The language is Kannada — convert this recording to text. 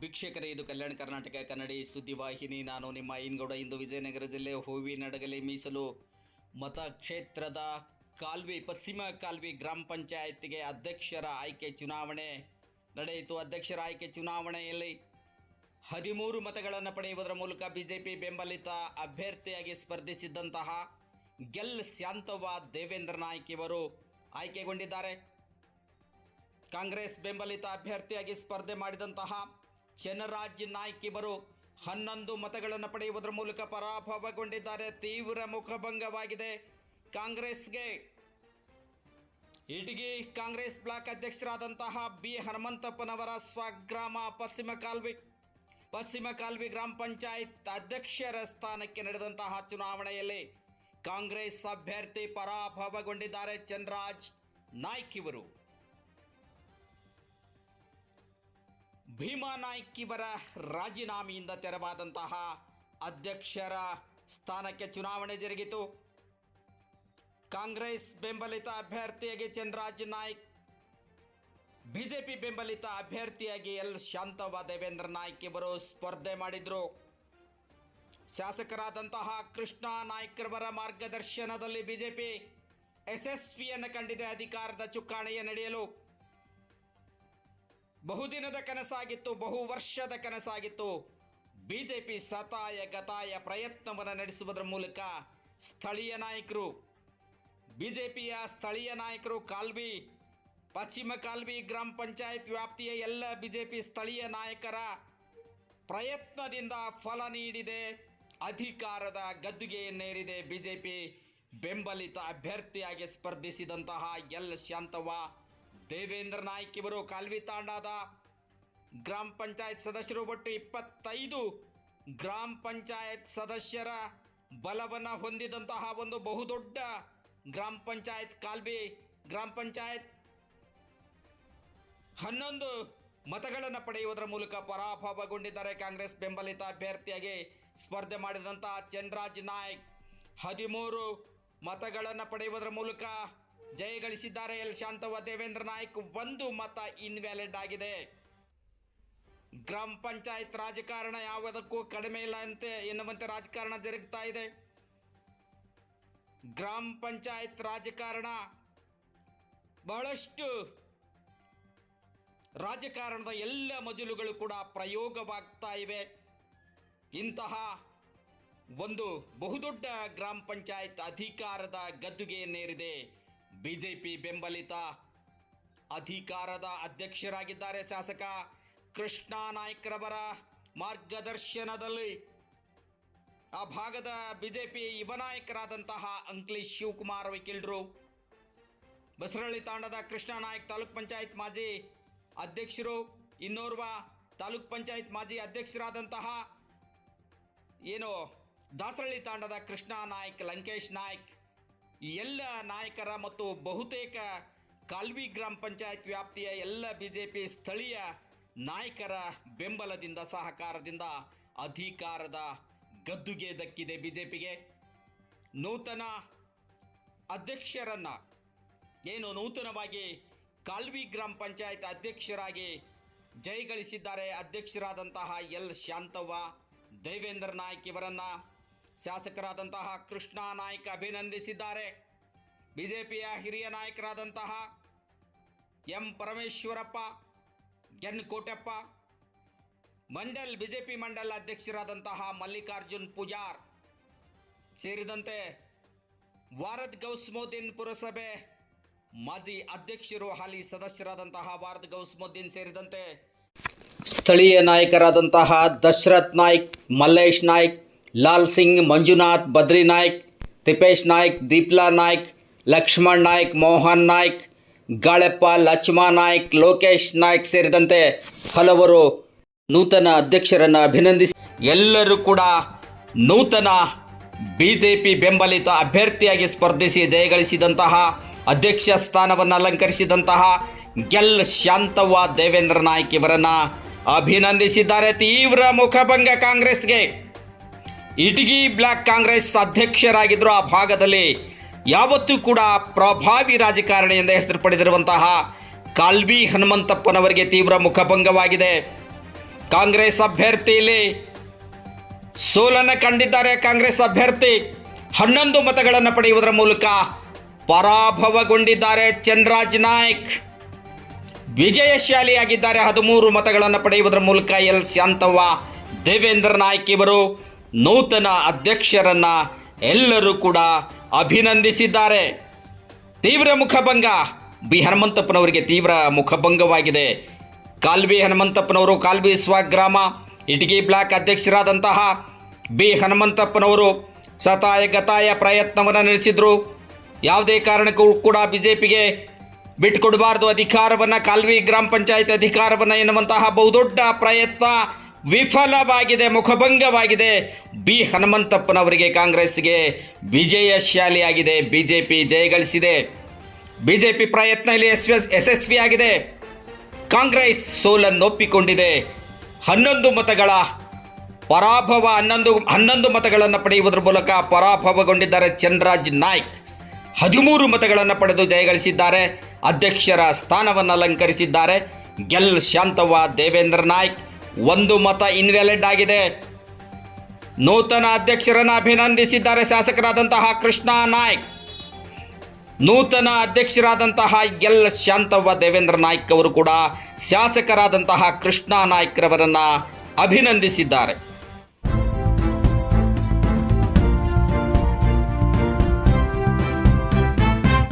ವೀಕ್ಷಕರೇ ಇದು ಕಲ್ಯಾಣ ಕರ್ನಾಟಕ ಕನ್ನಡಿ ಸುದ್ದಿವಾಹಿನಿ ನಾನು ನಿಮ್ಮ ಐನ್ಗೌಡ. ಇಂದು ವಿಜಯನಗರ ಜಿಲ್ಲೆ ಹೂವಿನಡಗಲಿ ಮೀಸಲು ಮತಕ್ಷೇತ್ರದ ಕಾಲ್ವಿ, ಪಶ್ಚಿಮ ಕಾಲ್ವಿ ಗ್ರಾಮ ಪಂಚಾಯತ್ಗೆ ಅಧ್ಯಕ್ಷರ ಆಯ್ಕೆ ಚುನಾವಣೆ ನಡೆಯಿತು. ಅಧ್ಯಕ್ಷರ ಆಯ್ಕೆ ಚುನಾವಣೆಯಲ್ಲಿ ಹದಿಮೂರು ಮತಗಳನ್ನು ಪಡೆಯುವುದರ ಮೂಲಕ ಬಿಜೆಪಿ ಬೆಂಬಲಿತ ಅಭ್ಯರ್ಥಿಯಾಗಿ ಸ್ಪರ್ಧಿಸಿದ್ದಂತಹ ಗೆಲ್ ಶಾಂತವ್ವ ದೇವೇಂದ್ರ ನಾಯ್ಕ್ ಇವರು ಆಯ್ಕೆಗೊಂಡಿದ್ದಾರೆ. ಕಾಂಗ್ರೆಸ್ ಬೆಂಬಲಿತ ಅಭ್ಯರ್ಥಿಯಾಗಿ ಸ್ಪರ್ಧೆ ಮಾಡಿದಂತಹ ಚನ್ನರಾಜ್ ನಾಯ್ಕ್ ಇವರು ಹನ್ನೊಂದು ಮತಗಳನ್ನು ಪಡೆಯುವುದರ ಮೂಲಕ ಪರಾಭವಗೊಂಡಿದ್ದಾರೆ. ತೀವ್ರ ಮುಖಭಂಗವಾಗಿದೆ. ಕಾಂಗ್ರೆಸ್ಗೆ ಇಟಗಿ ಕಾಂಗ್ರೆಸ್ ಬ್ಲಾಕ್ ಅಧ್ಯಕ್ಷರಾದಂತಹ ಬಿ ಹನುಮಂತಪ್ಪನವರ ಸ್ವಗ್ರಾಮ ಪಶ್ಚಿಮ ಕಾಲ್ವಿ ಪಶ್ಚಿಮ ಕಾಲ್ವಿ ಗ್ರಾಮ ಪಂಚಾಯತ್ ಅಧ್ಯಕ್ಷರ ಸ್ಥಾನಕ್ಕೆ ನಡೆದಂತಹ ಚುನಾವಣೆಯಲ್ಲಿ ಕಾಂಗ್ರೆಸ್ ಅಭ್ಯರ್ಥಿ ಪರಾಭವಗೊಂಡಿದ್ದಾರೆ. ಚನ್ರಾಜ್ ನಾಯ್ಕ್ ಇವರು. ಭೀಮಾ ನಾಯ್ಕ್ ಇವರ ರಾಜೀನಾಮೆಯಿಂದ ತೆರವಾದಂತಹ ಅಧ್ಯಕ್ಷರ ಸ್ಥಾನಕ್ಕೆ ಚುನಾವಣೆ ಜರುಗಿತು. ಕಾಂಗ್ರೆಸ್ ಬೆಂಬಲಿತ ಅಭ್ಯರ್ಥಿಯಾಗಿ ಚನ್ರಾಜ್ ನಾಯ್ಕ್, ಬಿಜೆಪಿ ಬೆಂಬಲಿತ ಅಭ್ಯರ್ಥಿಯಾಗಿ ಎಲ್ ಶಾಂತವ್ವ ದೇವೇಂದ್ರ ನಾಯ್ಕ ಇವರು ಸ್ಪರ್ಧೆ ಮಾಡಿದ್ರು. ಶಾಸಕರಾದಂತಹ ಕೃಷ್ಣ ನಾಯ್ಕರವರ ಮಾರ್ಗದರ್ಶನದಲ್ಲಿ ಬಿಜೆಪಿ ಯಶಸ್ವಿಯನ್ನು ಕಂಡಿದೆ ಅಧಿಕಾರದ ಚುಕ್ಕಾಣಿಯ ನಡೆಯಲು. ಬಹುದಿನದ ಕನಸಾಗಿತ್ತು, ಬಹು ವರ್ಷದ ಕನಸಾಗಿತ್ತು. ಬಿಜೆಪಿ ಸತಾಯ ಗತಾಯ ಪ್ರಯತ್ನವನ್ನು ನಡೆಸುವುದರ ಮೂಲಕ ಸ್ಥಳೀಯ ನಾಯಕರು, ಬಿಜೆಪಿಯ ಸ್ಥಳೀಯ ನಾಯಕರು ಕಾಲ್ವಿ ಪಶ್ಚಿಮ ಕಾಲ್ವಿ ಗ್ರಾಮ ಪಂಚಾಯತ್ ವ್ಯಾಪ್ತಿಯ ಎಲ್ಲ ಬಿಜೆಪಿ ಸ್ಥಳೀಯ ನಾಯಕರ ಪ್ರಯತ್ನದಿಂದ ಫಲ ನೀಡಿದೆ, ಅಧಿಕಾರದ ಗದ್ದುಗೆಯನ್ನೇರಿದೆ. ಬಿಜೆಪಿ ಬೆಂಬಲಿತ ಅಭ್ಯರ್ಥಿಯಾಗಿ ಸ್ಪರ್ಧಿಸಿದಂತಹ ಎಲ್ ಶಾಂತವ್ವ ದೇವೇಂದ್ರ ನಾಯ್ಕ ಇವರು ಕಾಲ್ವಿ ತಾಂಡಾದ ಗ್ರಾಮ ಪಂಚಾಯತ್ ಸದಸ್ಯರು ಒಟ್ಟು ಇಪ್ಪತ್ತೈದು ಗ್ರಾಮ ಪಂಚಾಯತ್ ಸದಸ್ಯರ ಬಲವನ್ನು ಹೊಂದಿದಂತಹ ಒಂದು ಬಹುದೊಡ್ಡ ಗ್ರಾಮ ಪಂಚಾಯತ್ ಕಾಲ್ವಿ, ಗ್ರಾಮ ಪಂಚಾಯತ್. ಹನ್ನೊಂದು ಮತಗಳನ್ನು ಪಡೆಯುವುದರ ಮೂಲಕ ಪರಾಭವಗೊಂಡಿದ್ದಾರೆ ಕಾಂಗ್ರೆಸ್ ಬೆಂಬಲಿತ ಅಭ್ಯರ್ಥಿಯಾಗಿ ಸ್ಪರ್ಧೆ ಮಾಡಿದಂತಹ ಚನ್ರಾಜ್ ನಾಯ್ಕ್. ಹದಿಮೂರು ಮತಗಳನ್ನು ಪಡೆಯುವುದರ ಮೂಲಕ ಜಯಗಳಿಸಿದ್ದಾರೆ ಎಲ್ ಶಾಂತವ್ವ, ದೇವೇಂದ್ರ ನಾಯ್ಕ್. ಒಂದು ಮತ ಇನ್ವ್ಯಾಲಿಡ್ ಆಗಿದೆ. ಗ್ರಾಮ ಪಂಚಾಯತ್ ರಾಜಕಾರಣ ಯಾವುದಕ್ಕೂ ಕಡಿಮೆ ಇಲ್ಲ ಅಂತೆ ಎನ್ನುವಂತೆ ರಾಜಕಾರಣ ಜರುಗ್ತಾ ಇದೆ. ಗ್ರಾಮ ಪಂಚಾಯತ್ ರಾಜಕಾರಣ ಬಹಳಷ್ಟು ರಾಜಕಾರಣದ ಎಲ್ಲ ಮಜಲುಗಳು ಕೂಡ ಪ್ರಯೋಗವಾಗ್ತಾ ಇವೆ. ಇಂತಹ ಒಂದು ಬಹುದೊಡ್ಡ ಗ್ರಾಮ ಪಂಚಾಯತ್ ಅಧಿಕಾರದ ಗದ್ದುಗೆಯನ್ನೇರಿದೆ ಬಿಜೆಪಿ ಬೆಂಬಲಿತ ಅಧಿಕಾರದ ಅಧ್ಯಕ್ಷರಾಗಿದ್ದಾರೆ ಶಾಸಕ ಕೃಷ್ಣ ನಾಯ್ಕರವರ ಮಾರ್ಗದರ್ಶನದಲ್ಲಿ. ಆ ಭಾಗದ ಬಿಜೆಪಿ ಯುವ ನಾಯಕರಾದಂತಹ ಅಂಕ್ಲೇಶ್ ಶಿವಕುಮಾರ್ ವಕೀಲರು, ಬಸರಳ್ಳಿ ತಾಂಡದ ಕೃಷ್ಣ ನಾಯ್ಕ್ ತಾಲೂಕ್ ಪಂಚಾಯತ್ ಮಾಜಿ ಅಧ್ಯಕ್ಷರು, ಇನ್ನೋರ್ವ ತಾಲೂಕ್ ಪಂಚಾಯತ್ ಮಾಜಿ ಅಧ್ಯಕ್ಷರಾದಂತಹ ಏನು ದಾಸರಳ್ಳಿ ತಾಂಡದ ಕೃಷ್ಣ ನಾಯ್ಕ್, ಲಂಕೇಶ್ ನಾಯ್ಕ್ ಎಲ್ಲ ನಾಯಕರ ಮತ್ತು ಬಹುತೇಕ ಕಾಲ್ವಿ ಗ್ರಾಮ ಪಂಚಾಯತ್ ವ್ಯಾಪ್ತಿಯ ಎಲ್ಲ ಬಿಜೆಪಿ ಸ್ಥಳೀಯ ನಾಯಕರ ಬೆಂಬಲದಿಂದ, ಸಹಕಾರದಿಂದ ಅಧಿಕಾರದ ಗದ್ದುಗೆ ದಕ್ಕಿದೆ ಪಿಗೆ ನೂತನ ಅಧ್ಯಕ್ಷರನ್ನು, ಏನು ನೂತನವಾಗಿ ಕಾಲ್ವಿ ಗ್ರಾಮ ಪಂಚಾಯತ್ ಅಧ್ಯಕ್ಷರಾಗಿ ಜಯಗಳಿಸಿದ್ದಾರೆ ಅಧ್ಯಕ್ಷರಾದಂತಹ ಎಲ್ ಶಾಂತವ್ವ, ದೇವೇಂದ್ರ ನಾಯ್ಕ ಇವರನ್ನು. ಶಾಸಕರಾದಂತಹ ಕೃಷ್ಣ ನಾಯ್ಕ ಅಭಿನಂದಿಸಿದ್ದಾರೆ. ಬಿಜೆಪಿಯ ಹಿರಿಯ ನಾಯಕರಾದಂತಹ M Parameshwarappa, N Koteppa, mandal, BJP mandal ಅಧ್ಯಕ್ಷರಾದಂತಹ Mallikarjun Pujar ಸೇರಿದಂತೆ ವಾರದ್ ಗೌಸ್ಮೋದ್ದೀನ್ ಪುರಸಭೆ ಮಾಜಿ ಅಧ್ಯಕ್ಷರು, ಹಾಲಿ ಸದಸ್ಯರಾದಂತಹ ವಾರದ್ ಗೌಸ್ಮೋದ್ದೀನ್ ಸೇರಿದಂತೆ ಸ್ಥಳೀಯ ನಾಯಕರಾದಂತಹ ದಶರಥ್ ನಾಯ್ಕ್, ಮಲ್ಲೇಶ್ ನಾಯ್ಕ್, ಲಾಲ್ ಸಿಂಗ್, ಮಂಜುನಾಥ್, ಬದ್ರಿ ನಾಯ್ಕ್, ತಿಪೇಶ್ ನಾಯ್ಕ್, ದೀಪ್ಲಾ ನಾಯ್ಕ್ ಲಕ್ಷ್ಮಣ್ ನಾಯ್ಕ್, ಮೋಹನ್ ನಾಯ್ಕ್, ಗಾಳೆಪ್ಪ, ಲಕ್ಷ್ಮಾ ನಾಯ್ಕ್, ಲೋಕೇಶ್ ನಾಯ್ಕ್ ಸೇರಿದಂತೆ ಹಲವರು ನೂತನ ಅಧ್ಯಕ್ಷರನ್ನು ಅಭಿನಂದಿಸಿ ಎಲ್ಲರೂ ಕೂಡ ನೂತನ ಬಿಜೆಪಿ ಬೆಂಬಲಿತ ಅಭ್ಯರ್ಥಿಯಾಗಿ ಸ್ಪರ್ಧಿಸಿ ಜಯಗಳಿಸಿದಂತಹ ಅಧ್ಯಕ್ಷ ಸ್ಥಾನವನ್ನು ಅಲಂಕರಿಸಿದಂತಹ ಗೆಲ್ ಶಾಂತವ್ವ ದೇವೇಂದ್ರ ನಾಯ್ಕ್ ಇವರನ್ನ ಅಭಿನಂದಿಸಿದ್ದಾರೆ. ತೀವ್ರ ಮುಖಭಂಗ ಕಾಂಗ್ರೆಸ್ಗೆ. ಇಟಗಿ ಬ್ಲಾಕ್ ಕಾಂಗ್ರೆಸ್ ಅಧ್ಯಕ್ಷರಾಗಿದ್ದರು ಆ ಭಾಗದಲ್ಲಿ ಯಾವತ್ತೂ ಕೂಡ ಪ್ರಭಾವಿ ರಾಜಕಾರಣಿ ಎಂದ ಹೆಸರು ಪಡೆದಿರುವಂತಹ ಕಾಲ್ವಿ ಹನುಮಂತಪ್ಪನವರಿಗೆ ತೀವ್ರ ಮುಖಭಂಗವಾಗಿದೆ. ಕಾಂಗ್ರೆಸ್ ಅಭ್ಯರ್ಥಿಯಲ್ಲಿ ಸೋಲನ್ನು ಕಂಡಿದ್ದಾರೆ ಕಾಂಗ್ರೆಸ್ ಅಭ್ಯರ್ಥಿ. ಹನ್ನೊಂದು ಮತಗಳನ್ನು ಪಡೆಯುವುದರ ಮೂಲಕ ಪರಾಭವಗೊಂಡಿದ್ದಾರೆ ಚನ್ರಾಜ್ ನಾಯ್ಕ್. ವಿಜಯಶಾಲಿಯಾಗಿದ್ದಾರೆ ಹದಿಮೂರು ಮತಗಳನ್ನು ಪಡೆಯುವುದರ ಮೂಲಕ ಎಲ್ ಶಾಂತವ್ವ, ದೇವೇಂದ್ರ ನಾಯ್ಕ್ ಇವರು ನೂತನ ಅಧ್ಯಕ್ಷರನ್ನ ಎಲ್ಲರೂ ಕೂಡ ಅಭಿನಂದಿಸಿದ್ದಾರೆ. ತೀವ್ರ ಮುಖಭಂಗ. ಬಿ ಹನುಮಂತಪ್ಪನವರಿಗೆ ತೀವ್ರ ಮುಖಭಂಗವಾಗಿದೆ. ಕಾಲ್ಬಿ ಹನುಮಂತಪ್ಪನವರು ಕಾಲ್ವಿ ಸ್ವಗ್ರಾಮ ಇಟಗಿ ಬ್ಲಾಕ್ ಅಧ್ಯಕ್ಷರಾದಂತಹ ಬಿ ಹನುಮಂತಪ್ಪನವರು ಸತಾಯ ಗತಾಯ ಪ್ರಯತ್ನವನ್ನು ನಡೆಸಿದರು. ಯಾವುದೇ ಕಾರಣಕ್ಕೂ ಕೂಡ ಬಿ ಜೆ ಪಿಗೆ ಬಿಟ್ಟುಕೊಡಬಾರ್ದು ಅಧಿಕಾರವನ್ನು ಕಾಲ್ವಿ ಗ್ರಾಮ ಪಂಚಾಯತ್ ಅಧಿಕಾರವನ್ನು ಎನ್ನುವಂತಹ ಬಹುದೊಡ್ಡ ಪ್ರಯತ್ನ. ವಿಫಲವಾಗಿದೆ, ಮುಖಭಂಗವಾಗಿದೆ. ಬಿ. ಹನುಮಂತಪ್ಪನವರಿಗೆ ಕಾಂಗ್ರೆಸ್ಗೆ ವಿಜಯಶಾಲಿಯಾಗಿದೆ ಬಿ ಜೆ ಪಿ ಜಯಗಳಿಸಿದೆ ಬಿ ಜೆ ಪಿ ಪ್ರಯತ್ನ ಇಲ್ಲಿ ಯಶಸ್ವಿ, ಯಶಸ್ವಿಯಾಗಿದೆ. ಕಾಂಗ್ರೆಸ್ ಸೋಲನ್ನು ಒಪ್ಪಿಕೊಂಡಿದೆ ಹನ್ನೊಂದು ಮತಗಳ ಪರಾಭವ, ಹನ್ನೊಂದು ಹನ್ನೊಂದು ಮತಗಳನ್ನು ಪಡೆಯುವುದರ ಮೂಲಕ ಪರಾಭವಗೊಂಡಿದ್ದಾರೆ ಚನ್ರಾಜ್ ನಾಯ್ಕ್. ಹದಿಮೂರು ಮತಗಳನ್ನು ಪಡೆದು ಜಯಗಳಿಸಿದ್ದಾರೆ ಅಧ್ಯಕ್ಷರ ಸ್ಥಾನವನ್ನು ಅಲಂಕರಿಸಿದ್ದಾರೆ. ಗೆಲ್ ಶಾಂತವ್ವ, ದೇವೇಂದ್ರ ನಾಯ್ಕ್. ಒಂದು ಮತ ಇನ್ವ್ಯಾಲಿಡ್ ಆಗಿದೆ. ನೂತನ ಅಧ್ಯಕ್ಷರನ್ನು ಅಭಿನಂದಿಸಿದ್ದಾರೆ ಶಾಸಕರಾದಂತಹ ಕೃಷ್ಣ ನಾಯ್ಕ್. ನೂತನ ಅಧ್ಯಕ್ಷರಾದಂತಹ ಎಲ್ ಶಾಂತವ್ವ ದೇವೇಂದ್ರ ನಾಯ್ಕ್ ಅವರು ಕೂಡ ಶಾಸಕರಾದಂತಹ ಕೃಷ್ಣ ನಾಯ್ಕ್ರವರನ್ನು ಅಭಿನಂದಿಸಿದ್ದಾರೆ.